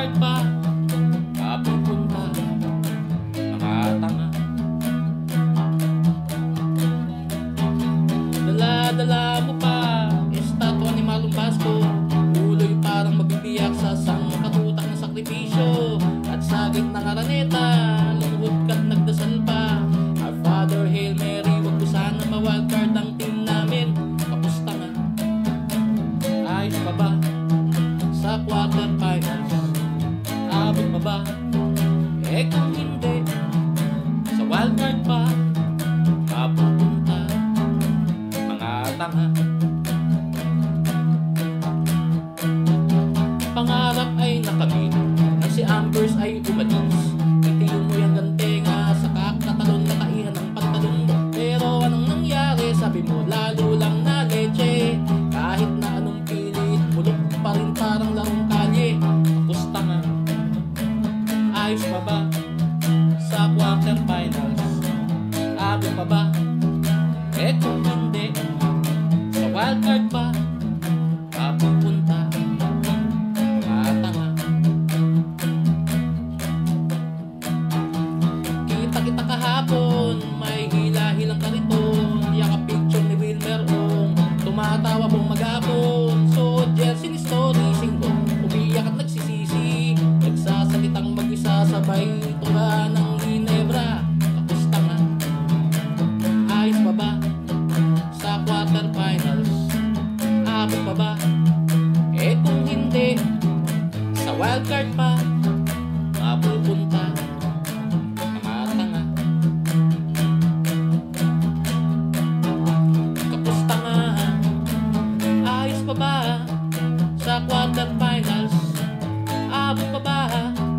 Hazard pa Kapupunta. Nakatanga. Dala-dala mo pa Eh kung hindi, sa wildcard pa, mapupunta, mga tanga. Kahapon May hila-hilang kariton Yaka picture ni Wilmer Ong. Tumatawa pong magapon So jersey ni story Singgo Umiyak at nagsisisi. Nagsasalitang mag-isa Sabay tunga ng Ginebra. Kapusta nga? Ayos pa ba? Sa quarterfinals. Abot pa ba? Eh kung hindi Sa wildcard pa Mapupunta Ayos pa ba? Sa quarterfinals Abot pa ba?